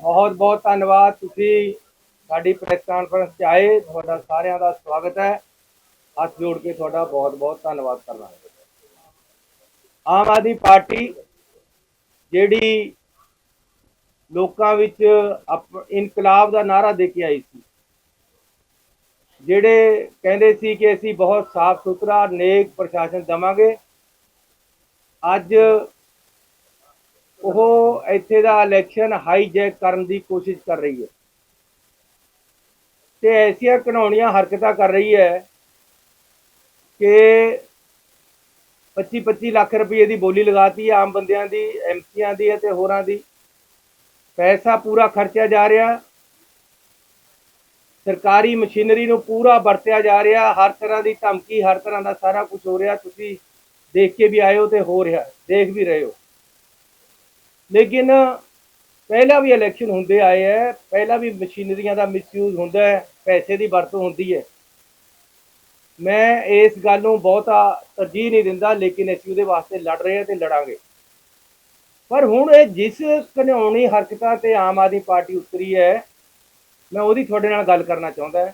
ਬਹੁਤ ਬਹੁਤ ਧੰਨਵਾਦ। ਤੁਸੀਂ ਸਾਡੀ ਪ੍ਰੈਸ ਕਾਨਫਰੰਸ 'ਚ ਆਏ। ਤੁਹਾਡਾ ਸਾਰਿਆਂ ਦਾ ਸਵਾਗਤ ਹੈ। ਹੱਥ ਜੋੜ ਕੇ ਤੁਹਾਡਾ ਬਹੁਤ ਬਹੁਤ ਧੰਨਵਾਦ ਕਰਨਾ ਆਮ ਆਦਮੀ ਪਾਰਟੀ ਜਿਹੜੀ ਲੋਕਾਂ ਵਿੱਚ ਅਪ- ਇਨਕਲਾਬ ਦਾ ਨਾਰਾ ਦੇ ਕੇ ਆਈ ਸੀ, ਜਿਹੜੇ ਕਹਿੰਦੇ ਸੀ ਕਿ ਅਸੀਂ ਬਹੁਤ ਸਾਫ਼ ਸੁਥਰਾ ਨੇਕ ਪ੍ਰਸ਼ਾਸਨ ਦਵਾਂਗੇ। ਅੱਜ ਉਹ ਇੱਥੇ ਦਾ ਇਲੈਕਸ਼ਨ ਹਾਈਜੈਕ ਕਰਨ ਦੀ ਕੋਸ਼ਿਸ਼ ਕਰ ਰਹੀ ਹੈ। ਤੇ ਐਸੀਆਂ ਘਿਨਾਉਣੀਆਂ ਹਰਕਤਾਂ ਕਰ ਰਹੀ ਹੈ ਕਿ 25 25 ਲੱਖ ਰੁਪਏ ਦੀ ਬੋਲੀ ਲਗਾਤੀ ਹੈ ਆਮ ਬੰਦਿਆਂ ਦੀ ਐਮਸੀਆਂ ਦੀ ਅਤੇ ਹੋਰਾਂ ਦੀ। ਪੈਸਾ ਪੂਰਾ ਖਰਚਿਆ ਜਾ ਰਿਹਾ। ਸਰਕਾਰੀ ਮਸ਼ੀਨਰੀ ਨੂੰ ਪੂਰਾ ਵਰਤਿਆ ਜਾ ਰਿਹਾ। ਹਰ ਤਰ੍ਹਾਂ ਦੀ ਧਮਕੀ, ਹਰ ਤਰ੍ਹਾਂ ਦਾ ਸਾਰਾ ਕੁਝ ਹੋ ਰਿਹਾ। ਤੁਸੀਂ ਦੇਖ ਕੇ ਵੀ ਆਏ ਹੋ ਤੇ ਹੋ ਰਿਹਾ। ਦੇਖ ਵੀ ਰਹੇ ਹੋ। ਲੇਕਿਨ ਪਹਿਲਾਂ ਵੀ ਇਲੈਕਸ਼ਨ ਹੁੰਦੇ ਆਏ ਹੈ, ਪਹਿਲਾਂ ਵੀ ਮਸ਼ੀਨਰੀਆਂ ਦਾ ਮਿਸਯੂਜ਼ ਹੁੰਦਾ ਹੈ, ਪੈਸੇ ਦੀ ਵਰਤੋਂ ਹੁੰਦੀ ਹੈ। ਮੈਂ ਇਸ ਗੱਲ ਨੂੰ ਬਹੁਤਾ ਤਰਜੀਹ ਨਹੀਂ ਦਿੰਦਾ, ਲੇਕਿਨ ਅਸੀਂ ਉਹਦੇ ਵਾਸਤੇ ਲੜ ਰਹੇ ਹਾਂ ਤੇ ਲੜਾਂਗੇ। ਪਰ ਹੁਣ ਇਹ ਜਿਸ ਘਿਨਾਉਣੀ ਹਰਕਤਾਂ ਤੇ ਆਮ ਆਦਮੀ ਪਾਰਟੀ ਉਤਰੀ ਹੈ, ਮੈਂ ਉਹਦੀ ਤੁਹਾਡੇ ਨਾਲ ਗੱਲ ਕਰਨਾ ਚਾਹੁੰਦਾ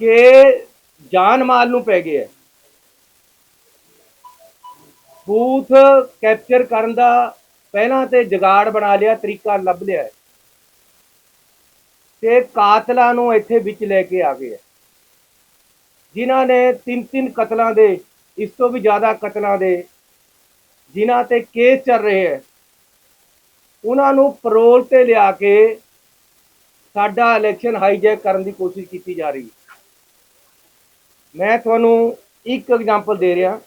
ਕਿ ਜਾਨ ਮਾਲ ਨੂੰ ਪੈ ਗਿਆ ਬੂਥ ਕੈਪਚਰ ਕਰਨ ਦਾ ਪਹਿਲਾਂ ਤੇ ਜਗਾੜ ਬਣਾ ਲਿਆ, ਤਰੀਕਾ ਲੱਭ ਲਿਆ ਹੈ। ਤੇ ਕਾਤਲਾਂ ਨੂੰ ਇੱਥੇ ਵਿੱਚ ਲੈ ਕੇ ਆ ਗਏ ਜਿਨ੍ਹਾਂ ਨੇ ਤਿੰਨ ਤਿੰਨ ਕਤਲਾਂ ਦੇ, ਇਸ ਤੋਂ ਵੀ ਜ਼ਿਆਦਾ ਕਤਲਾਂ ਦੇ, ਜਿਨ੍ਹਾਂ ਤੇ ਕੇਸ ਚੱਲ ਰਹੇ ਹੈ, ਉਹਨਾਂ ਨੂੰ ਪਰੋਲ ਤੇ ਲਿਆ ਕੇ ਸਾਡਾ ਇਲੈਕਸ਼ਨ ਹਾਈਜੈਕ ਕਰਨ ਦੀ ਕੋਸ਼ਿਸ਼ ਕੀਤੀ ਜਾ ਰਹੀ ਮੈਂ ਤੁਹਾਨੂੰ ਇੱਕ ਐਗਜ਼ਾਮਪਲ ਦੇ ਰਿਹਾ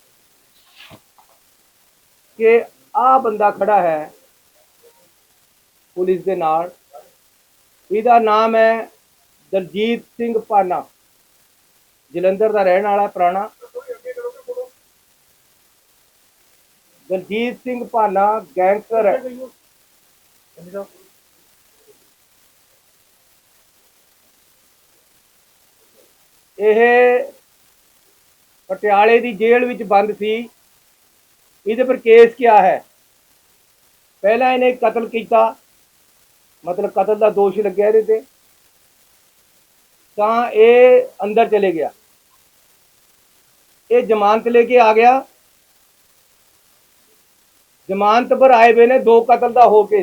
ਕਿ ਆ ਬੰਦਾ ਖੜਾ ਹੈ ਪੁਲਿਸ ਦੇ ਨਾਲ। ਇਹਦਾ ਨਾਮ ਹੈ ਦਲਜੀਤ ਸਿੰਘ ਪਾਨਾ। ਜਲੰਧਰ ਦਾ ਰਹਿਣ ਵਾਲਾ ਪੁਰਾਣਾ। ਦਲਜੀਤ ਸਿੰਘ ਪਾਨਾ ਗੈਂਗਸਟਰ ਹੈ। ਇਹ ਪਟਿਆਲੇ ਦੀ ਜੇਲ੍ਹ ਵਿੱਚ ਬੰਦ ਸੀ। ਇਹਦੇ ਪਰ ਕੇਸ ਕਿਆ ਹੈ? ਪਹਿਲਾਂ ਇਹਨੇ ਕਤਲ ਕੀਤਾ। ਮਤਲਬ ਕਤਲ ਦਾ ਦੋਸ਼ ਲੱਗਿਆ ਇਹਦੇ ਤੇ। ਤਾਂ ਇਹ ਅੰਦਰ ਚਲੇ ਗਿਆ। ਇਹ ਜ਼ਮਾਨਤ ਲੈ ਕੇ ਆ ਗਿਆ। ਜ਼ਮਾਨਤ ਪਰ ਆਏ ਵੇ ਨੇ ਦੋ ਕਤਲ ਦਾ ਹੋ ਕੇ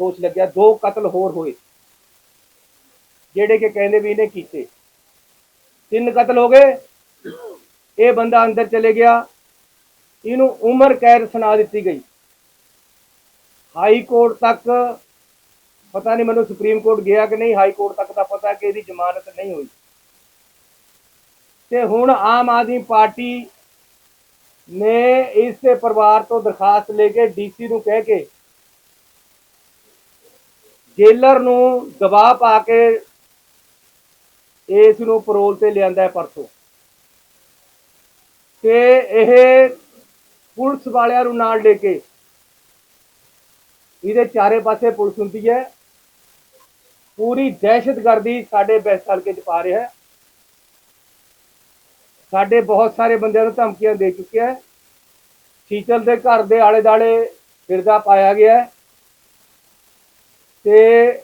ਦੋਸ਼ ਲੱਗਿਆ। ਦੋ ਕਤਲ ਹੋਰ ਹੋਏ। ਜਿਹੜੇ ਕਿ ਕਹਿੰਦੇ ਵੀ ਇਹਨੇ ਕੀਤੇ। ਤਿੰਨ ਕਤਲ ਹੋ ਗਏ। ਇਹ ਬੰਦਾ ਅੰਦਰ ਚਲੇ ਗਿਆ। ਇਹਨੂੰ ਉਮਰ ਕੈਦ ਸੁਣਾ ਦਿੱਤੀ ਗਈ। ਹਾਈ ਕੋਰਟ ਤੱਕ, ਪਤਾ ਨਹੀਂ ਮੈਨੂੰ ਸੁਪਰੀਮ ਕੋਰਟ ਗਿਆ ਕਿ ਨਹੀਂ, ਹਾਈ ਕੋਰਟ ਤੱਕ ਦਾ ਪਤਾ ਕਿ ਇਹਦੀ ਜ਼ਮਾਨਤ ਨਹੀਂ ਹੋਈ। ਤੇ ਹੁਣ ਆਮ ਆਦਮੀ ਪਾਰਟੀ ਨੇ ਇਸ ਦੇ ਪਰਿਵਾਰ ਤੋਂ ਦਰਖਾਸਤ ਲੈ ਕੇ ਡੀਸੀ ਨੂੰ ਕਹਿ ਕੇ ਜੇਲਰ ਨੂੰ ਦਬਾਅ ਪਾ ਕੇ ਇਸ ਨੂੰ ਪਰੋਲ ਤੇ ਲਿਆਂਦਾ ਹੈ ਪਰਸੋਂ। ਤੇ ਇਹ ਪੁਲਿਸ ਵਾਲਿਆਂ ਨੂੰ ਨਾਲ ਲੈ ਕੇ ਇਹਦੇ ਚਾਰੇ ਪਾਸੇ ਪੁਲਿਸ ਹੁੰਦੀ ਹੈ। ਪੂਰੀ ਦਹਿਸ਼ਤਗਰਦੀ ਸਾਡੇ ਬੈਸ ਹਲਕੇ ਚ ਪਾ ਰਿਹਾ ਹੈ। ਸਾਡੇ ਬਹੁਤ ਸਾਰੇ ਬੰਦਿਆਂ ਨੂੰ ਧਮਕੀਆਂ ਦੇ ਚੁੱਕਿਆ ਹੈ। ਸ਼ੀਤਲ ਦੇ ਘਰ ਦੇ ਆਲੇ ਦਾਲੇ ਫਿਰਦਾ ਪਾਇਆ ਗਿਆ ਹੈ। ਤੇ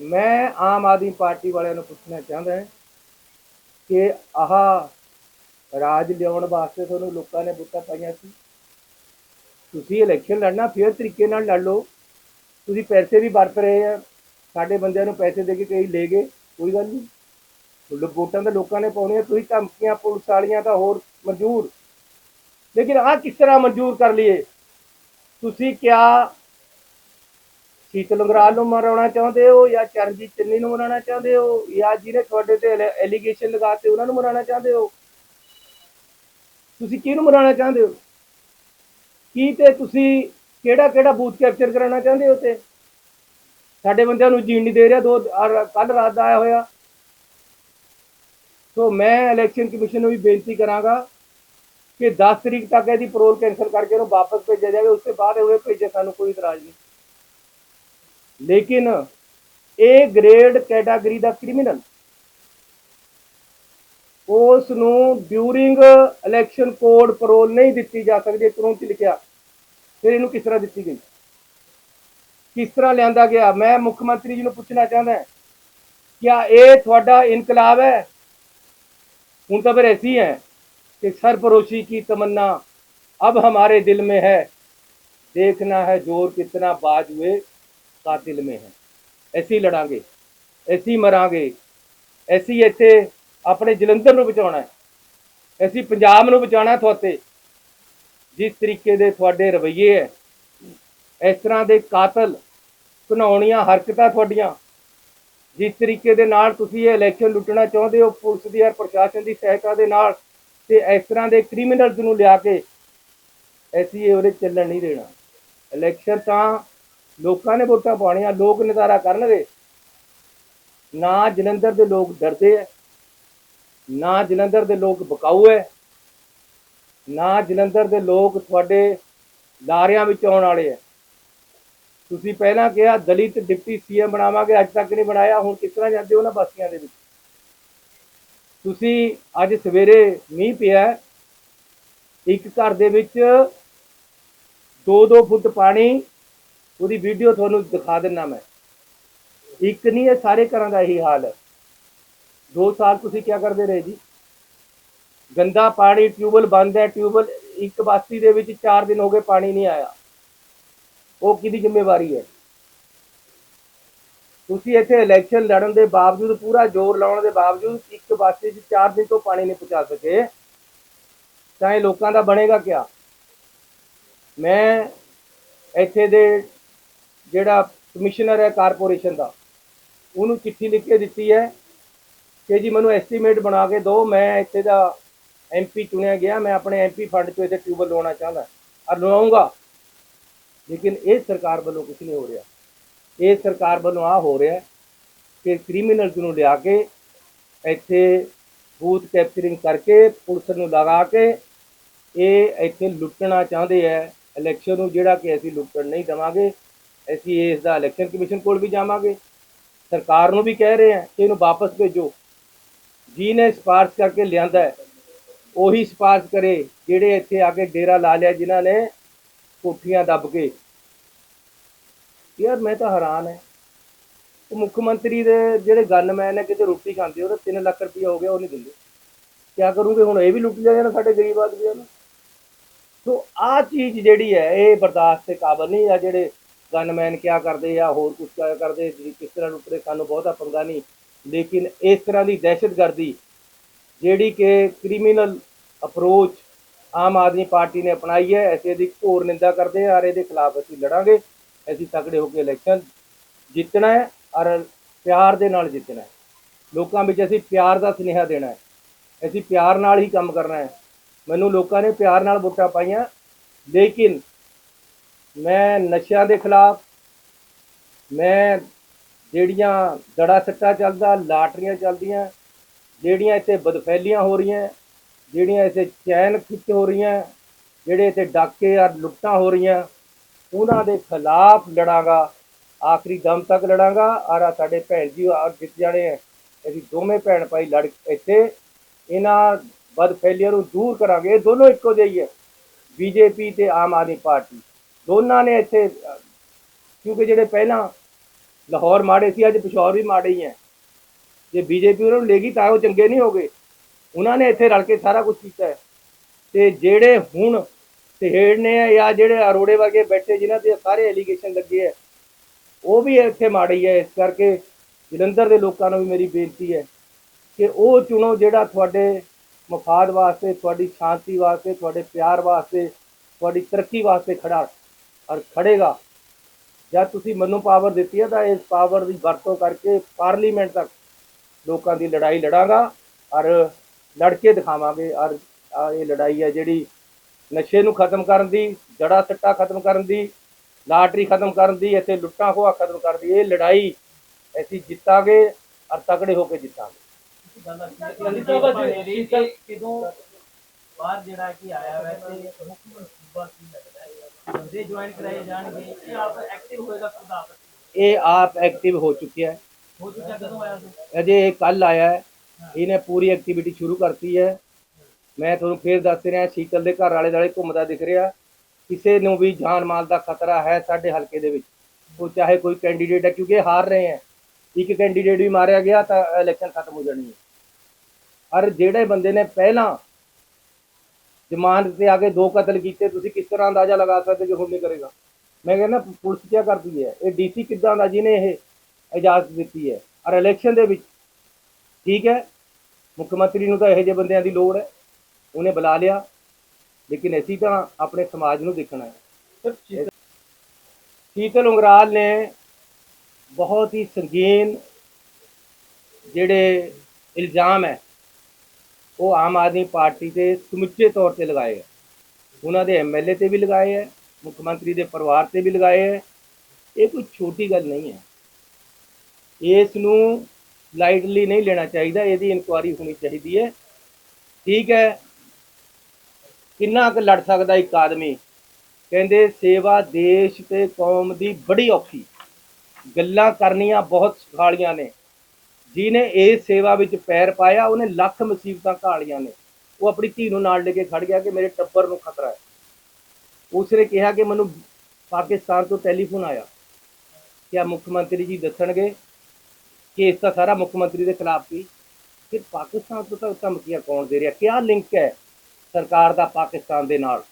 ਮੈਂ ਆਮ ਆਦਮੀ ਪਾਰਟੀ ਵਾਲਿਆਂ ਨੂੰ ਪੁੱਛਣਾ ਚਾਹੁੰਦਾ ਹਾਂ ਕਿ ਆਹ ਰਾਜ ਲਿਆਉਣ ਵਾਸਤੇ ਤੁਹਾਨੂੰ ਲੋਕਾਂ ਨੇ ਵੋਟਾਂ ਪਾਈਆਂ ਸੀ? ਤੁਸੀਂ ਇਲੈਕਸ਼ਨ ਲੜਨਾ, ਫੇਰ ਤਰੀਕੇ ਨਾਲ ਲੜ ਲਓ। ਤੁਸੀਂ ਪੈਸੇ ਵੀ ਵਰਤ ਰਹੇ ਆ। ਸਾਡੇ ਬੰਦਿਆਂ ਨੂੰ ਪੈਸੇ ਦੇ ਕੇ ਕਈ ਲੈ ਗਏ, ਕੋਈ ਗੱਲ ਨਹੀਂ। ਤੁਹਾਡੇ ਵੋਟਾਂ ਤਾਂ ਲੋਕਾਂ ਨੇ ਪਾਉਣੀਆਂ, ਤੁਸੀਂ ਧਮਕੀਆਂ, ਪੁਲਿਸ ਵਾਲੀਆਂ ਤਾਂ ਹੋਰ ਮਨਜ਼ੂਰ। ਲੇਕਿਨ ਆਹ ਕਿਸ ਤਰ੍ਹਾਂ ਮਨਜ਼ੂਰ ਕਰ ਲਈਏ? ਤੁਸੀਂ ਕਿਆ ਸ਼ੀਤ ਲੰਗਰਾਲ ਨੂੰ ਮਰਾਉਣਾ ਚਾਹੁੰਦੇ ਹੋ ਜਾਂ ਚਰਨਜੀਤ ਚੰਨੀ ਨੂੰ ਮਰਾਉਣਾ ਚਾਹੁੰਦੇ ਹੋ ਜਾਂ ਜਿਹਨੇ ਤੁਹਾਡੇ ਤੇ ਐਲੀਗੇਸ਼ਨ ਲਗਾਤੇ ਉਹਨਾਂ ਨੂੰ ਮਰਾਉਣਾ ਚਾਹੁੰਦੇ ਹੋ? ਤੁਸੀਂ ਕਿਹਨੂੰ ਮਰਾਉਣਾ ਚਾਹੁੰਦੇ ਹੋ? ਕੀ ਤੇ ਤੁਸੀਂ ਕਿਹੜਾ ਕਿਹੜਾ ਬੂਥ ਕੈਪਚਰ ਕਰਾਉਣਾ ਚਾਹੁੰਦੇ ਹੋ ਤੇ ਸਾਡੇ ਬੰਦਿਆਂ ਨੂੰ ਜੀਣ ਨਹੀਂ ਦੇ ਰਿਹਾ, ਦੋ ਕੱਲ ਰਾਤ ਦਾ ਆਇਆ ਹੋਇਆ। ਸੋ ਮੈਂ ਇਲੈਕਸ਼ਨ ਕਮਿਸ਼ਨ ਨੂੰ ਵੀ ਬੇਨਤੀ ਕਰਾਂਗਾ ਕਿ 10 ਤਰੀਕ ਤੱਕ ਇਹਦੀ ਪਰੋਲ ਕੈਂਸਲ ਕਰਕੇ ਇਹਨੂੰ ਵਾਪਸ ਭੇਜਿਆ ਜਾਵੇ, ਉਸ ਤੋਂ ਬਾਅਦ ਹੋਵੇ ਭੇਜੇ ਸਾਨੂੰ ਕੋਈ ਇਤਰਾਜ਼ ਨਹੀਂ। ਲੇਕਿਨ ਇਹ ਗ੍ਰੇਡ ਕੈਟਾਗਰੀ ਦਾ ਕ੍ਰਿਮੀਨਲ ਉਸ ਨੂੰ ਡਿਊਰਿੰਗ ਇਲੈਕਸ਼ਨ ਕੋਡ ਪਰੋਲ ਨਹੀਂ ਦਿੱਤੀ ਜਾ ਸਕਦੀ ਤੁਰੰਤ ਹੀ ਲਿਖਿਆ ਫਿਰ ਇਹਨੂੰ ਕਿਸ ਤਰ੍ਹਾਂ ਦਿੱਤੀ ਗਈ ਕਿਸ ਤਰ੍ਹਾਂ ਲਿਆਂਦਾ ਗਿਆ ਮੈਂ ਮੁੱਖ ਮੰਤਰੀ ਜੀ ਨੂੰ ਪੁੱਛਣਾ ਚਾਹੁੰਦਾ ਹਾਂ क्या ये थोड़ा इनकलाब है हूं तो फिर ऐसी है कि सरफरोशी की तमन्ना अब हमारे दिल में है देखना है जोर कितना बाज हुए कातिल में है ऐसी लड़ांगे ऐसी मरांगे ऐसी ਇੱਥੇ ਆਪਣੇ ਜਲੰਧਰ ਨੂੰ ਬਚਾਉਣਾ ਹੈ। ਅਸੀਂ ਪੰਜਾਬ ਨੂੰ ਬਚਾਉਣਾ ਤੁਹਾਤੇ ਜਿਸ ਤਰੀਕੇ ਦੇ ਤੁਹਾਡੇ ਰਵੱਈਏ ਹੈ। ਇਸ ਤਰ੍ਹਾਂ ਦੇ ਕਾਤਲ ਘਿਨਾਉਣੀਆਂ ਹਰਕਤਾਂ ਤੁਹਾਡੀਆਂ। ਜਿਸ ਤਰੀਕੇ ਦੇ ਨਾਲ ਤੁਸੀਂ ਇਹ ਇਲੈਕਸ਼ਨ ਲੁੱਟਣਾ ਚਾਹੁੰਦੇ ਹੋ, ਪੁਲਿਸ ਦੀ ਔਰ ਪ੍ਰਸ਼ਾਸਨ ਦੀ ਸਹਾਇਤਾ ਦੇ ਨਾਲ, ਤੇ ਇਸ ਤਰ੍ਹਾਂ ਦੇ ਕ੍ਰਿਮੀਨਲਸ ਨੂੰ ਲਿਆ ਕੇ ਐਸੀ ਇਹ ਉਹਦੇ ਚੱਲਣ ਨਹੀਂ ਦੇਣਾ। ਇਲੈਕਸ਼ਨ ਤਾਂ ਲੋਕਾਂ ਨੇ ਵੋਟਾਂ ਪਾਉਣੀਆਂ, ਲੋਕ ਨਿਤਾਰਾ ਕਰਨਗੇ। ਨਾ ਜਲੰਧਰ ਦੇ ਲੋਕ ਡਰਦੇ ਐ ਨਾ ਜਲੰਧਰ ਦੇ ਲੋਕ ਬਕਾਊ ਹੈ, ਨਾ ਜਲੰਧਰ ਦੇ ਲੋਕ ਤੁਹਾਡੇ ਲਾਰਿਆਂ ਵਿੱਚ ਆਉਣ ਵਾਲੇ ਹੈ। ਤੁਸੀਂ ਪਹਿਲਾਂ ਕਿਹਾ ਦਲਿਤ ਡਿਪਟੀ ਸੀਐਮ ਬਣਾਵਾਂਗੇ, ਅੱਜ ਤੱਕ ਨਹੀਂ ਬਣਾਇਆ, ਹੁਣ ਕਿਸ ਤਰ੍ਹਾਂ ਜਾਂਦੇ ਹੋ ਨਾ ਬਸਤੀਆਂ ਦੇ ਵਿੱਚ? ਤੁਸੀਂ ਅੱਜ ਸਵੇਰੇ ਮੀਂਹ ਪਿਆ ਇੱਕ ਘਰ ਦੇ ਵਿੱਚ 2-2 ਫੁੱਟ ਪਾਣੀ, ਉਹਦੀ ਵੀਡੀਓ ਤੁਹਾਨੂੰ ਦਿਖਾ ਦਿੰਨਾ ਮੈਂ। ਇੱਕ ਨਹੀਂ, ਇਹ ਸਾਰੇ ਘਰਾਂ ਦਾ ਇਹੀ ਹਾਲ ਹੈ। 2 ਸਾਲ ਤੁਸੀਂ ਕੀ ਕਰਦੇ ਰਹੇ ਜੀ? ਗੰਦਾ ਪਾਣੀ ਟਿਊਬਲ ਬੰਦ ਹੈ ਟਿਊਬਲ ਇੱਕ ਬਸਤੀ ਦੇ ਵਿੱਚ 4 ਦਿਨ ਹੋ ਗਏ ਪਾਣੀ ਨਹੀਂ ਆਇਆ। ਉਹ ਕਿਹਦੀ ਜ਼ਿੰਮੇਵਾਰੀ ਹੈ? ਤੁਸੀਂ ਇੱਥੇ ਇਲੈਕਸ਼ਨ ਲੜਨ ਦੇ ਬਾਵਜੂਦ, ਪੂਰਾ ਜ਼ੋਰ ਲਾਉਣ ਦੇ ਬਾਵਜੂਦ ਇੱਕ ਬਸਤੀ 'ਚ 4 ਦਿਨ ਤੋਂ ਪਾਣੀ ਨਹੀਂ ਪਹੁੰਚਾ ਸਕੇ। ਤਾਂ ਇਹ ਲੋਕਾਂ ਦਾ ਬਣੇਗਾ ਕਿਆ? ਮੈਂ ਇੱਥੇ ਦੇ ਜਿਹੜਾ ਕਮਿਸ਼ਨਰ ਹੈ ਕਾਰਪੋਰੇਸ਼ਨ ਦਾ, ਉਹਨੂੰ ਚਿੱਠੀ ਲਿਖ ਕੇ ਦਿੱਤੀ ਹੈ। ਕਿ ਜੀ ਮੈਨੂੰ ਐਸਟੀਮੇਟ ਬਣਾ ਕੇ ਦਿਓ, ਮੈਂ ਇੱਥੇ ਦਾ ਐਮਪੀ ਚੁਣਿਆ ਗਿਆ, ਮੈਂ ਆਪਣੇ ਐਮਪੀ ਫੰਡ ਚੋਂ ਇੱਥੇ ਟਿਊਬਲ ਲਵਾਉਣਾ ਚਾਹੁੰਦਾ। ਔਰ ਲਵਾਉਂਗਾ ਲੇਕਿਨ ਇਹ ਸਰਕਾਰ ਵੱਲੋਂ ਕੁਝ ਨਹੀਂ ਹੋ ਰਿਹਾ। ਇਹ ਸਰਕਾਰ ਵੱਲੋਂ ਆ ਹੋ ਰਿਹਾ ਕਿ ਕ੍ਰਿਮੀਨਲਸ ਨੂੰ ਲਿਆ ਕੇ ਇੱਥੇ ਬੂਥ ਕੈਪਚਰਿੰਗ ਕਰਕੇ ਪੁਲਿਸ ਨੂੰ ਲਗਾ ਕੇ ਇਹ ਇੱਥੇ ਲੁੱਟਣਾ ਚਾਹੁੰਦੇ ਆ। ਇਲੈਕਸ਼ਨ ਨੂੰ ਜਿਹੜਾ ਕਿ ਅਸੀਂ ਲੁੱਟਣ ਨਹੀਂ ਦੇਵਾਂਗੇ, ਅਸੀਂ ਇਸ ਦਾ ਇਲੈਕਸ਼ਨ ਕਮਿਸ਼ਨ ਕੋਲ ਵੀ ਜਾਵਾਂਗੇ। ਸਰਕਾਰ ਨੂੰ ਵੀ ਕਹਿ ਰਹੇ ਆ ਕਿ ਇਹਨੂੰ ਵਾਪਸ ਭੇਜੋ। ਜਿਹਨੇ ਸਿਫਾਰਸ਼ ਕਰਕੇ ਲਿਆਂਦਾ ਉਹੀ ਸਿਫਾਰਸ਼ ਕਰੇ, ਜਿਹੜੇ ਇੱਥੇ ਆ ਕੇ ਡੇਰਾ ਲਾ ਲਿਆ, ਜਿਨ੍ਹਾਂ ਨੇ ਕੋਠੀਆਂ ਦੱਬ ਕੇ। ਯਾਰ ਮੈਂ ਤਾਂ ਹੈਰਾਨ ਹੈ। ਉਹ ਮੁੱਖ ਮੰਤਰੀ ਦੇ ਜਿਹੜੇ ਗਨਮੈਨ ਨੇ, ਕਿਤੇ ਰੋਟੀ ਖਾਂਦੇ, ਉਹਦਾ 3 ਲੱਖ ਰੁਪਇਆ ਹੋ ਗਿਆ, ਉਹ ਨਹੀਂ ਦਿੰਦੇ। ਕਿਆ ਕਰੂਗੇ ਹੁਣ? ਇਹ ਵੀ ਲੁੱਟ ਜਾਣਾ ਸਾਡੇ ਗਰੀਬ ਆਦਮੀਆਂ ਨੂੰ ਸੋ ਆ ਚੀਜ਼ ਜਿਹੜੀ ਹੈ, ਇਹ ਬਰਦਾਸ਼ਤ ਦੇ ਕਾਬਲ ਨਹੀਂ ਆ ਜਿਹੜੇ ਗਨਮੈਨ ਕਿਆ ਕਰਦੇ ਆ, ਹੋਰ ਕੁਝ ਕਿਆ ਕਰਦੇ ਕਿਸ ਤਰ੍ਹਾਂ ਲੁੱਟਦੇ ਸਾਨੂੰ ਬਹੁਤਾ ਪੰਗਾ ਨਹੀਂ। ਲੇਕਿਨ ਇਸ ਤਰ੍ਹਾਂ ਦੀ ਦਹਿਸ਼ਤਗਰਦੀ ਜਿਹੜੀ ਕਿ criminal approach Aam Aadmi party ਨੇ ਅਪਣਾਈ ਹੈ, ਅਸੀਂ ਇਹਦੀ ਘੋਰ ਨਿੰਦਾ ਕਰਦੇ ਹਾਂ ਔਰ ਇਹਦੇ ਖਿਲਾਫ ਅਸੀਂ ਲੜਾਂਗੇ, ਅਸੀਂ ਤਕੜੇ ਹੋ ਕੇ ਇਲੈਕਸ਼ਨ ਜਿੱਤਣਾ ਹੈ ਔਰ ਪਿਆਰ ਦੇ ਨਾਲ ਜਿੱਤਣਾ ਹੈ। ਲੋਕਾਂ ਵਿੱਚ ਅਸੀਂ ਪਿਆਰ ਦਾ ਸੁਨੇਹਾ ਦੇਣਾ ਹੈ, ਅਸੀਂ ਪਿਆਰ ਨਾਲ ਹੀ ਕੰਮ ਕਰਨਾ ਹੈ। ਮੈਨੂੰ ਲੋਕਾਂ ਨੇ ਪਿਆਰ ਨਾਲ ਵੋਟਾਂ ਪਾਈਆਂ, ਲੇਕਿਨ ਮੈਂ ਨਸ਼ਿਆਂ ਦੇ ਖਿਲਾਫ, ਮੈਂ ਜਿਹੜੀਆਂ ਦੜਾ ਸੱਟਾ ਚੱਲਦਾ, ਲਾਟਰੀਆਂ ਚੱਲਦੀਆਂ, ਜਿਹੜੀਆਂ ਇੱਥੇ ਬਦਫੈਲੀਆਂ ਹੋ ਰਹੀਆਂ, ਜਿਹੜੀਆਂ ਇੱਥੇ ਚੈਨ ਖਿੱਚ ਹੋ ਰਹੀਆਂ, ਜਿਹੜੇ ਇੱਥੇ ਡਾਕੇ ਆ, ਲੁੱਟਾਂ ਹੋ ਰਹੀਆਂ, ਉਹਨਾਂ ਦੇ ਖਿਲਾਫ ਲੜਾਂਗਾ, ਆਖਰੀ ਦਮ ਤੱਕ ਲੜਾਂਗਾ। ਔਰ ਆਹ ਸਾਡੇ ਭੈਣ ਜੀ ਔਰ ਜਿੱਤ ਜਾਣੇ ਆ। ਅਸੀਂ ਦੋਵੇਂ ਭੈਣ ਭਾਈ ਲੜ ਇੱਥੇ, ਇਹਨਾਂ ਬਦਫੈਲੀਆਂ ਨੂੰ ਦੂਰ ਕਰਾਂਗੇ। ਇਹ ਦੋਨੋਂ ਇੱਕੋ ਜਿਹੇ ਹੀ ਹੈ ਬੀਜੇਪੀ ਤੇ ਆਮ ਆਦਮੀ ਪਾਰਟੀ। ਦੋਨਾਂ ਨੇ ਇੱਥੇ, ਕਿਉਂਕਿ ਜਿਹੜੇ ਪਹਿਲਾਂ ਲਾਹੌਰ ਮਾੜੇ ਸੀ, ਅੱਜ ਪਿਸ਼ੌਰ ਵੀ ਮਾੜੇ ਹੀ ਹੈ। ਜੇ ਬੀਜੇਪੀ ਉਹਨਾਂ ਨੂੰ ਲੇਗੀ ਤਾਂ ਉਹ ਚੰਗੇ ਨਹੀਂ ਹੋਗੇ। ਉਹਨਾਂ ਨੇ ਇੱਥੇ ਰਲ ਕੇ ਸਾਰਾ ਕੁਝ ਕੀਤਾ ਹੈ। ਤੇ ਜਿਹੜੇ ਹੁਣ ਸਹੇੜ ਨੇ ਜਾਂ ਜਿਹੜੇ ਅਰੋੜੇ ਵਰਗੇ ਬੈਠੇ ਜਿਨ੍ਹਾਂ ਤੇ ਸਾਰੇ ਐਲੀਗੇਸ਼ਨ ਲੱਗੇ ਹੈ, ਉਹ ਵੀ ਇੱਥੇ ਮਾੜੇ ਹੀ ਹੈ। ਇਸ ਕਰਕੇ ਜਲੰਧਰ ਦੇ ਲੋਕਾਂ ਨੂੰ ਵੀ ਮੇਰੀ ਬੇਨਤੀ ਹੈ ਕਿ ਉਹ ਚੁਣੋ ਜਿਹੜਾ ਤੁਹਾਡੇ ਮਫਾਦ ਵਾਸਤੇ, ਤੁਹਾਡੀ ਸ਼ਾਂਤੀ ਵਾਸਤੇ, ਤੁਹਾਡੇ ਪਿਆਰ ਵਾਸਤੇ, ਤੁਹਾਡੀ ਤਰੱਕੀ ਵਾਸਤੇ ਖੜਾ ਔਰ ਖੜੇਗਾ। ਜਦ ਤੁਸੀਂ ਮੈਨੂੰ ਪਾਵਰ ਦਿੱਤੀ ਹੈ, ਤਾਂ ਇਸ ਪਾਵਰ ਦੀ ਵਰਤੋਂ ਕਰਕੇ ਪਾਰਲੀਮੈਂਟ ਤੱਕ ਲੋਕਾਂ ਦੀ ਲੜਾਈ ਲੜਾਂਗਾ ਔਰ ਲੜ ਕੇ ਦਿਖਾਵਾਂਗੇ ਔਰ ਇਹ ਲੜਾਈ ਹੈ ਜਿਹੜੀ ਨਸ਼ੇ ਨੂੰ ਖਤਮ ਕਰਨ ਦੀ ਜੜਾ ਸੱਟਾ ਖਤਮ ਕਰਨ ਦੀ, ਲਾਟਰੀ ਖਤਮ ਕਰਨ ਦੀ, ਇੱਥੇ ਲੁੱਟਾਂ ਖੋਆ ਖਤਮ ਕਰਨ ਦੀ, ਇਹ ਲੜਾਈ ਅਸੀਂ ਜਿੱਤਾਂਗੇ ਔਰ ਤਕੜੇ ਹੋ ਕੇ ਜਿੱਤਾਂਗੇ। ਕਿਦੋਂ ਬਾਹਰ ਜਿਹੜਾ ਕਿ ਆਇਆ ਵੈਸੇ ਮੁੱਖ ਸੂਬਾ ਕੀ ਲੱਗਦਾ ਬੰਦੇ ਜੁਆਇਨ ਕਰਾਏ ਜਾਣਗੇ ਇਹ ਆਪ ਐਕਟਿਵ ਹੋਏਗਾ ਖੁਦ ਆਪ? ਇਹ ਆਪ ਐਕਟਿਵ ਹੋ ਚੁੱਕਿਆ ਹੈ। ਹੋ ਚੁੱਕਾ ਕਦੋਂ ਆਇਆ ਸੀ? ਅਜੇ ਕੱਲ ਆਇਆ ਹੈ। ਇਹਨੇ ਪੂਰੀ ਐਕਟੀਵਿਟੀ ਸ਼ੁਰੂ ਕਰਤੀ ਹੈ। ਮੈਂ ਤੁਹਾਨੂੰ ਫੇਰ ਦੱਸ ਰਿਹਾ ਸ਼ੀਤਲ ਦੇ ਘਰ ਵਾਲੇ ਦੁਆਲੇ ਘੁੰਮਦਾ ਦਿਖ ਰਿਹਾ। ਕਿਸੇ ਨੂੰ ਵੀ ਜਾਨ ਮਾਲ ਦਾ ਖਤਰਾ ਹੈ ਸਾਡੇ ਹਲਕੇ ਦੇ ਵਿੱਚ। ਉਹ ਚਾਹੇ ਕੋਈ ਕੈਂਡੀਡੇਟ ਹੈ ਕਿਉਂਕਿ ਹਾਰ ਰਹੇ ਹੈ। ਇੱਕ ਕੈਂਡੀਡੇਟ ਵੀ ਮਾਰਿਆ ਗਿਆ ਤਾਂ ਇਲੈਕਸ਼ਨ ਖਤਮ ਹੋ ਜਾਣੀ ਹੈ। ਔਰ ਜਿਹੜੇ ਬੰਦੇ ਨੇ ਪਹਿਲਾਂ ਜ਼ਮਾਨਤ ਤੇ ਆ ਕੇ ਦੋ ਕਤਲ ਕੀਤੇ ਤੁਸੀਂ ਕਿਸ ਤਰ੍ਹਾਂ ਅੰਦਾਜ਼ਾ ਲਗਾ ਸਕਦੇ ਕਿ ਹੁਣ ਨਹੀਂ ਕਰੇਗਾ? ਮੈਂ ਕਹਿੰਦਾ ਪੁਲਿਸ ਕੀ ਕਰਦੀ ਹੈ? ਇਹ ਡੀਸੀ ਕਿੱਦਾਂ ਦਾ ਜਿਹਨੇ ਇਹ ਇਜਾਜ਼ਤ ਦਿੱਤੀ ਹੈ? ਔਰ ਇਲੈਕਸ਼ਨ ਦੇ ਵਿੱਚ ਠੀਕ ਹੈ ਮੁੱਖ ਮੰਤਰੀ ਨੂੰ ਤਾਂ ਇਹੋ ਜਿਹੇ ਬੰਦਿਆਂ ਦੀ ਲੋੜ ਹੈ। ਉਹਨੇ ਬੁਲਾ ਲਿਆ ਲੇਕਿਨ ਅਸੀਂ ਤਾਂ ਆਪਣੇ ਸਮਾਜ ਨੂੰ ਦੇਖਣਾ ਹੈ। ਸ਼ੀਤਲ ਉਂਗਰਾਲ ਨੇ ਬਹੁਤ ਹੀ ਸੰਗੀਨ ਜਿਹੜੇ ਇਲਜ਼ਾਮ ਹੈ ਉਹ ਆਮ ਆਦਮੀ ਪਾਰਟੀ ਤੇ ਸਮੁੱਚੇ ਤੌਰ ਤੇ ਲਗਾਏ ਹੈ। ਉਹਨਾਂ ਦੇ ਐਮਐਲਏ ਤੇ ਵੀ ਲਗਾਏ ਹੈ, ਮੁੱਖ ਮੰਤਰੀ ਦੇ ਪਰਿਵਾਰ ਤੇ ਵੀ ਲਗਾਏ ਹੈ। ਇਹ ਕੋਈ ਛੋਟੀ ਗੱਲ ਨਹੀਂ ਹੈ। ਇਸ ਨੂੰ ਲਾਈਟਲੀ ਨਹੀਂ ਲੈਣਾ ਚਾਹੀਦਾ, ਇਹਦੀ ਇਨਕੁਆਇਰੀ ਹੋਣੀ ਚਾਹੀਦੀ ਹੈ। ਠੀਕ ਹੈ, ਕਿੰਨਾ ਕੁ ਲੜ ਸਕਦਾ ਇੱਕ ਆਦਮੀ? ਕਹਿੰਦੇ ਸੇਵਾ ਦੇਸ਼ ਤੇ ਕੌਮ ਦੀ ਬੜੀ ਔਖੀ। ਗੱਲਾਂ ਕਰਨੀਆਂ ਬਹੁਤ ਸੁਖਾਲੀਆਂ ਨੇ। ਜਿਹਨੇ ਇਸ ਸੇਵਾ ਵਿੱਚ ਪੈਰ ਪਾਇਆ, ਉਹਨੇ ਲੱਖ ਮੁਸੀਬਤਾਂ ਘਾਲੀਆਂ ਨੇ। ਉਹ ਆਪਣੀ ਧੀ ਨੂੰ ਨਾਲ ਲੈ ਕੇ ਖੜ ਗਿਆ ਕਿ ਮੇਰੇ ਟੱਬਰ ਨੂੰ ਖਤਰਾ ਹੈ। ਉਸਨੇ ਕਿਹਾ ਕਿ ਮੈਨੂੰ ਪਾਕਿਸਤਾਨ ਤੋਂ ਟੈਲੀਫੋਨ ਆਇਆ। ਕਿ ਮੁੱਖ ਮੰਤਰੀ ਜੀ ਦੱਸਣਗੇ ਕਿ ਇਸ ਦਾ ਸਾਰਾ ਮੁੱਖ ਮੰਤਰੀ ਦੇ ਖਿਲਾਫ ਸੀ। ਫਿਰ ਪਾਕਿਸਤਾਨ ਤੋਂ ਤਾਂ ਧਮਕੀਆਂ ਕੌਣ ਦੇ ਰਿਹਾ? ਕਿਆ ਲਿੰਕ ਹੈ ਸਰਕਾਰ ਦਾ ਪਾਕਿਸਤਾਨ ਦੇ ਨਾਲ?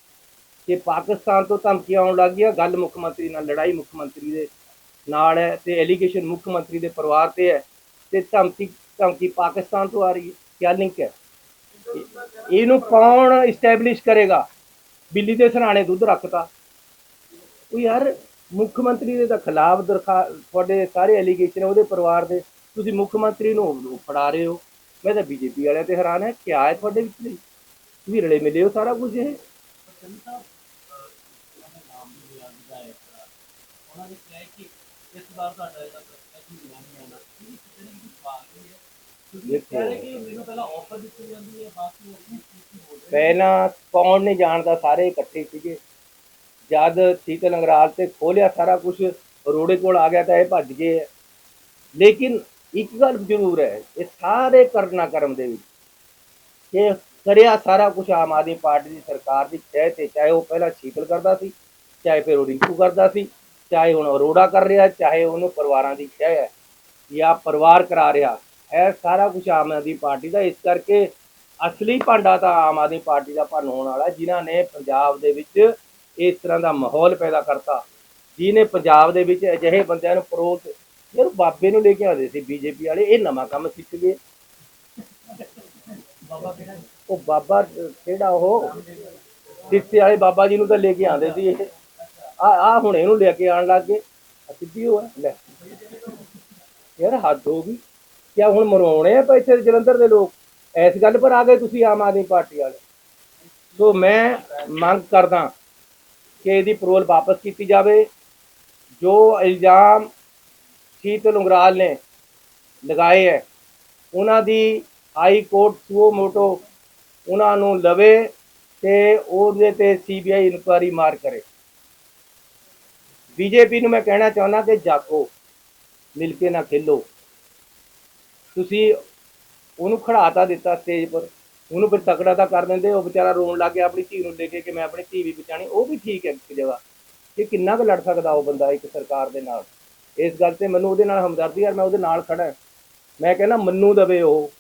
ਕਿ ਪਾਕਿਸਤਾਨ ਤੋਂ ਧਮਕੀਆਂ ਆਉਣ ਲੱਗ ਗਈਆਂ, ਗੱਲ ਮੁੱਖ ਮੰਤਰੀ ਨਾਲ, ਲੜਾਈ ਮੁੱਖ ਮੰਤਰੀ ਦੇ ਨਾਲ ਹੈ ਤੇ ਐਲੀਗੇਸ਼ਨ ਮੁੱਖ ਮੰਤਰੀ ਦੇ ਪਰਿਵਾਰ ਤੇ ਹੈ। ਤੇ ਧਮਕੀ ਧਮਕੀ ਪਾਕਿਸਤਾਨ ਤੋਂ ਆ ਰਹੀ ਹੈ। ਕਿਆ ਲਿੰਕ ਹੈ? ਇਹਨੂੰ ਕੌਣ ਇਸਟੈਬਲਿਸ਼ ਕਰੇਗਾ? ਬਿੱਲੀ ਦੇ ਸਰਾਣੇ ਦੁੱਧ ਰੱਖਤਾ। ਉਹ ਯਾਰ, ਮੁੱਖ ਮੰਤਰੀ ਦੇ ਤਾਂ ਖਿਲਾਫ ਤੁਹਾਡੇ ਸਾਰੇ ਐਲੀਗੇਸ਼ਨ ਉਹਦੇ ਪਰਿਵਾਰ ਦੇ। ਤੁਸੀਂ ਮੁੱਖ ਮੰਤਰੀ ਨੂੰ ਫੜਾ ਰਹੇ ਹੋ। ਮੈਂ ਤਾਂ ਬੀਜੇਪੀ ਵਾਲਿਆਂ ਤੇ ਹੈਰਾਨ ਹੈ, ਕਿਆ ਹੈ ਤੁਹਾਡੇ ਵਿੱਚ ਲਈ? ਤੁਸੀਂ ਰਲੇ ਮਿਲੇ ਹੋ ਸਾਰਾ ਕੁਝ ਇਹ? ਉਹਨਾਂ ਨੇ ਕਿਹਾ ਕਿ ਇਸ ਵਾਰ ਤੁਹਾਡਾ ਜਿਹੜਾ ਪ੍ਰਸ਼ਾਸਨ ਨਹੀਂ ਆਉਣਾ ਇਹ ਕਿਤੇ ਨਾ ਕਿਤੇ ਬਾਤ ਨਹੀਂ ਹੈ ਦੇਖੋ। ਕਹਿ ਰਹੇ ਕਿ ਮੈਨੂੰ ਪਹਿਲਾਂ ਆਫਰ ਦਿੱਤੀ ਜਾਂਦੀ ਹੈ ਵਿੱਚ ਉਹ ਕੀ ਹੋ ਰਿਹਾ ਪਹਿਲਾਂ ਕੌਣ ਨਹੀਂ ਜਾਣਦਾ ਸਾਰੇ ਇਕੱਠੇ ਸੀਗੇ ਜਦ ਸੀਤਲ ਅੰਗਰਾਲ ਤੇ ਖੋਲਿਆ ਸਾਰਾ ਕੁਝ ਰੋੜੇ ਕੋਲ ਆ ਗਿਆ ਤਾਂ ਇਹ ਭੱਜ ਗਏ ਹੈ। ਲੇਕਿਨ ਇੱਕ ਗੱਲ ਜ਼ਰੂਰ ਹੈ ਇਹ ਸਾਰੇ ਕਰਨਾ ਕਰਮ ਦੇ ਵਿੱਚ ਇਹ ਕਰਿਆ ਸਾਰਾ ਕੁਝ ਆਮ ਆਦਮੀ ਪਾਰਟੀ ਦੀ ਸਰਕਾਰ ਦੀ ਚਾਹੇ ਤੇ ਚਾਹੇ ਉਹ ਪਹਿਲਾਂ ਸ਼ੀਤਲ ਕਰਦਾ ਸੀ ਚਾਹੇ ਫਿਰ ਉਹ ਰਿੰਕੂ ਕਰਦਾ ਸੀ ਚਾਹੇ ਹੁਣ ਅਰੋੜਾ ਕਰ ਰਿਹਾ ਚਾਹੇ ਉਹਨੂੰ ਪਰਿਵਾਰਾਂ ਦੀ ਚਾਹ ਹੈ ਜਾਂ ਪਰਿਵਾਰ ਕਰਾ ਰਿਹਾ ਹੈ ਸਾਰਾ ਕੁਝ ਆਮ ਆਦਮੀ ਪਾਰਟੀ ਦਾ ਇਸ ਕਰਕੇ ਅਸਲੀ ਭਾਂਡਾ ਤਾਂ ਆਮ ਆਦਮੀ ਪਾਰਟੀ ਦਾ ਭੰਨ ਹੋਣ ਵਾਲਾ ਜਿਨ੍ਹਾਂ ਨੇ ਪੰਜਾਬ ਦੇ ਵਿੱਚ ਇਸ ਤਰ੍ਹਾਂ ਦਾ ਮਾਹੌਲ ਪੈਦਾ ਕਰਤਾ। ਜਿਹਨੇ ਪੰਜਾਬ ਦੇ ਵਿੱਚ ਅਜਿਹੇ ਬੰਦਿਆਂ ਨੂੰ ਪਰੋਸ ਯਾਰ ਬਾਬੇ ਨੂੰ ਲੈ ਕੇ ਆਉਂਦੇ ਸੀ ਬੀਜੇਪੀ ਵਾਲੇ ਇਹ ਨਵਾਂ ਕੰਮ ਸਿੱਖ ਗਏ। ਬਾਬਾ ਕਿਹੜਾ? ਉਹ ਬਾਬਾ ਕਿਹੜਾ ਉਹ? ਸਿੱਖੇ ਵਾਲੇ ਬਾਬਾ ਜੀ ਨੂੰ ਤਾਂ ਲੈ ਕੇ ਆਉਂਦੇ ਸੀ ਇਹ। ਆ ਆ ਹੁਣ ਇਹਨੂੰ ਲੈ ਕੇ ਆਉਣ ਲੱਗ ਗਏ। ਆਹ ਸਿੱਧੀ ਹੋਇਆ ਲੈ। ਯਾਰ ਹੱਦ ਹੋ ਗਈ। ਕਿਆ ਹੁਣ ਮਰਵਾਉਣੇ ਆ ਇੱਥੇ ਜਲੰਧਰ ਦੇ ਲੋਕ? ਇਸ ਗੱਲ ਪਰ ਆ ਗਏ ਤੁਸੀਂ ਆਮ ਆਦਮੀ ਪਾਰਟੀ ਵਾਲੇ। ਸੋ ਮੈਂ ਮੰਗ ਕਰਦਾ ਕਿ ਇਹਦੀ ਪਰੋਲ ਵਾਪਸ ਕੀਤੀ ਜਾਵੇ। ਜੋ ਇਲਜ਼ਾਮ ਸੀਤ ਲੰਗਰਾਲ ਨੇ ਲਗਾਏ ਹੈ, ਉਹਨਾਂ ਦੀ ਹਾਈ ਕੋਰਟ ਸੁਓ ਮੋਟੋ ਉਹਨਾਂ ਨੂੰ ਲਵੇ ਤੇ ਉਹਦੇ ਤੇ ਸੀਬੀਆਈ ਇਨਕੁਆਰੀ ਮਾਰ ਕਰੇ। ਬੀਜੇਪੀ ਨੂੰ ਮੈਂ ਕਹਿਣਾ ਚਾਹੁੰਦਾ ਕਿ ਜਾਗੋ, ਮਿਲ ਕੇ ਨਾ ਖੇਲੋ। ਤੁਸੀਂ ਉਹਨੂੰ ਖੜਾਤਾ ਦਿੱਤਾ ਸਟੇਜ ਪਰ, ਉਹਨੂੰ ਫਿਰ ਤਕੜਾ ਤਾਂ ਕਰ ਦਿੰਦੇ, ਉਹ ਵਿਚਾਰਾ ਰੋਣ ਲੱਗ ਗਿਆ ਆਪਣੀ ਧੀ ਨੂੰ ਲੈ ਕੇ ਕਿ ਮੈਂ ਆਪਣੀ ਧੀ ਵੀ ਬਚਾਣੀ ਉਹ ਵੀ ਠੀਕ ਹੈ ਇੱਕ ਜਗ੍ਹਾ। ਕਿ ਕਿੰਨਾ ਕੁ ਲੜ ਸਕਦਾ ਉਹ ਬੰਦਾ ਇੱਕ ਸਰਕਾਰ ਦੇ ਨਾਲ? ਇਸ ਗੱਲ ਤੇ ਮੈਨੂੰ ਉਹਦੇ ਨਾਲ ਹਮਦਰਦੀ ਯਾਰ ਮੈਂ ਉਹਦੇ ਨਾਲ ਖੜਾ ਮੈਂ ਕਹਿੰਦਾ ਮੰਨੂ ਦਵੇ ਉਹ।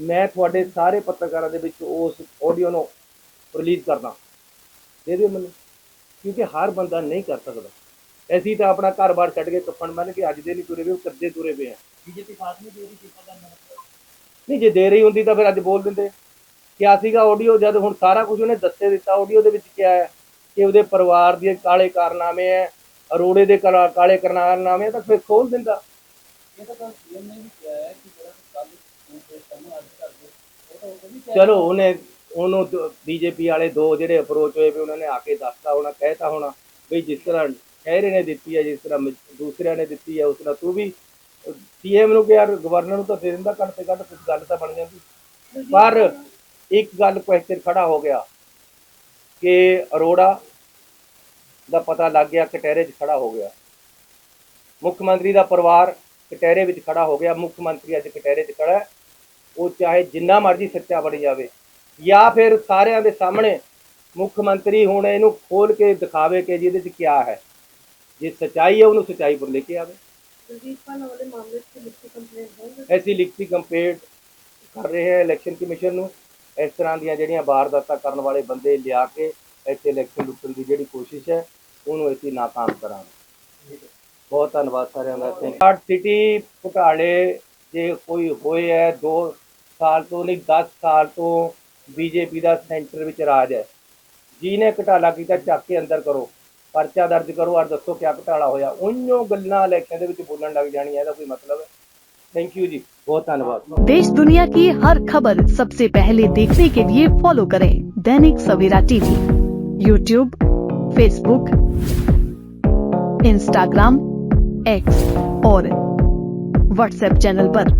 ਮੈਂ ਤੁਹਾਡੇ ਸਾਰੇ ਪੱਤਰਕਾਰਾਂ ਦੇ ਵਿੱਚ ਉਸ ਆਡੀਓ ਨੂੰ ਰਿਲੀਜ਼ ਕਰਦਾ। ਦੇ ਦਿਓ ਮੈਨੂੰ। ਕਿਉਂਕਿ ਹਰ ਬੰਦਾ ਨਹੀਂ ਕਰ ਸਕਦਾ। ਅਸੀਂ ਤਾਂ ਆਪਣਾ ਘਰ-ਬਾਰ ਛੱਡ ਕੇ ਕੱਪਣ ਬੰਨ ਕੇ ਅੱਜ ਦੇ ਨਹੀਂ ਤੁਰੇ ਵੇ ਕੱਦੇ ਤੁਰੇ ਪਏ ਆ। ਬੀਜੇਪੀ ਸਾਥ ਨਹੀਂ ਦੇ ਰਹੀ ਸੀ ਪਤਾ ਨਹੀਂ ਨਹੀਂ ਜੇ ਦੇ ਰਹੀ ਹੁੰਦੀ ਤਾਂ ਫਿਰ ਅੱਜ ਬੋਲ ਦਿੰਦੇ। ਕਿਆ ਸੀਗਾ ਆਡੀਓ ਜਦ ਹੁਣ ਸਾਰਾ ਕੁਝ ਉਹਨੇ ਦੱਸੇ ਦਿੱਤਾ ਆਡੀਓ ਦੇ ਵਿੱਚ ਕਿਆ ਹੈ ਕਿ ਉਹਦੇ ਪਰਿਵਾਰ ਦੇ ਕਾਲੇ ਕਾਰਨਾਮੇ ਹੈ ਅਰੋੜੇ ਦੇ ਕਲਾ- ਕਾਰਨਾਮੇ ਤਾਂ ਫਿਰ ਖੋਲ ਦਿੰਦਾ। ਕਿਹਾ ਕਰਦੇ ਕਿਹਾ ਚਲੋ ਉਹਨੇ ਉਹਨੂੰ ਬੀਜੇਪੀ ਵਾਲੇ ਦੋ ਜਿਹੜੇ ਅਪਰੋਚ ਹੋਏ ਵੀ ਉਹਨਾਂ ਨੇ ਆ ਕੇ ਦੱਸਤਾ ਹੋਣਾ ਕਹਿਤਾ ਹੋਣਾ ਵੀ ਜਿਸ ਤਰ੍ਹਾਂ ਖਹਿਰੇ ਨੇ ਦਿੱਤੀ ਹੈ ਜਿਸ ਤਰ੍ਹਾਂ ਮ- ਦੂਸਰਿਆਂ ਨੇ ਦਿੱਤੀ ਹੈ ਉਸ ਤਰ੍ਹਾਂ ਤੂੰ ਵੀ ਸੀਐਮ ਨੂੰ ਕਿ ਯਾਰ ਗਵਰਨਰ ਨੂੰ ਤਾਂ ਦੇ ਦਿੰਦਾ ਘੱਟ ਤੇ ਘੱਟ ਕੁਝ ਗੱਲ ਤਾਂ ਬਣ ਜਾਂਦੀ। ਪਰ ਇੱਕ ਗੱਲ ਕੁਐਸਚਨ ਖੜਾ ਹੋ ਗਿਆ ਕਿ ਅਰੋੜਾ ਦਾ ਪਤਾ ਲੱਗ ਗਿਆ, ਕਟਹਿਰੇ 'ਚ ਖੜਾ ਹੋ ਗਿਆ। ਮੁੱਖ ਮੰਤਰੀ ਦਾ ਪਰਿਵਾਰ ਕਟਹਿਰੇ ਵਿੱਚ ਖੜਾ ਹੋ ਗਿਆ, ਮੁੱਖ ਮੰਤਰੀ ਅੱਜ ਕਟਹਿਰੇ 'ਚ ਖੜਾ ਉਹ ਚਾਹੇ ਜਿੰਨਾ ਮਰਜ਼ੀ ਸੱਚਾ ਬਣ ਜਾਵੇ, ਜਾਂ ਫਿਰ ਸਾਰਿਆਂ ਦੇ ਸਾਹਮਣੇ ਮੁੱਖ ਮੰਤਰੀ ਹੁਣ ਇਹਨੂੰ ਖੋਲ ਕੇ ਦਿਖਾਵੇ ਕਿ ਜਿਹਦੇ 'ਚ ਕਿਆ ਹੈ। ਜੇ ਸਚਾਈ ਹੈ ਉਹਨੂੰ ਸਚਾਈ ਪਰ ਲੈ ਕੇ ਆਵੇ। ਲਿਖਤੀ ਕੰਪਲੇਂਟ ਐਸੀ ਲਿਖਤੀ ਕੰਪੇਟ ਕਰ ਰਹੇ ਹੈ ਇਲੈਕਸ਼ਨ ਕਮਿਸ਼ਨ ਨੂੰ। ਇਸ ਤਰ੍ਹਾਂ ਦੀਆਂ ਜਿਹੜੀਆਂ ਵਾਰਦਾਤਾਂ ਕਰਨ ਵਾਲੇ ਬੰਦੇ ਲਿਆ ਕੇ ਇੱਥੇ ਇਲੈਕਸ਼ਨ ਲੁੱਟਣ ਦੀ ਜਿਹੜੀ ਕੋਸ਼ਿਸ਼ ਹੈ ਉਹਨੂੰ ਅਸੀਂ ਨਾਕਾਮ ਕਰਾਂਗੇ। ਬਹੁਤ ਧੰਨਵਾਦ ਸਾਰਿਆਂ ਦਾ। ਸਮਾਰਟ ਸਿਟੀ ਘੁਟਾਲੇ ਜੇ ਕੋਈ ਹੋਏ ਹੈ 2 ਸਾਲ ਤੋਂ ਨਹੀਂ 10 ਸਾਲ ਤੋਂ ਬੀਜੇਪੀ ਦਾ ਸੈਂਟਰ ਵਿੱਚ ਰਾਜ ਹੈ। ਜਿਹਨੇ ਘਟਾਲਾ ਕੀਤਾ ਚੱਕ ਕੇ ਅੰਦਰ ਕਰੋ। ਪਰਚਾ ਦਰਜ ਕਰੋ ਔਰ ਦੱਸੋ ਕਿਆ ਘਟਾਲਾ ਹੋਇਆ ਉਹਨੋਂ ਗੱਲਾਂ ਇਲੈਕਸ਼ਨ ਦੇ ਵਿੱਚ ਬੋਲਣ ਲੱਗ ਜਾਣੀਆਂ ਇਹਦਾ ਕੋਈ ਮਤਲਬ ਹੈ ਥੈਂਕ ਯੂ ਜੀ ਬਹੁਤ ਧੰਨਵਾਦ देश दुनिया की हर खबर सबसे पहले देखने के लिए फॉलो करें Dainik Savera TV YouTube Facebook Instagram X और व्हाट्सएप चैनल पर।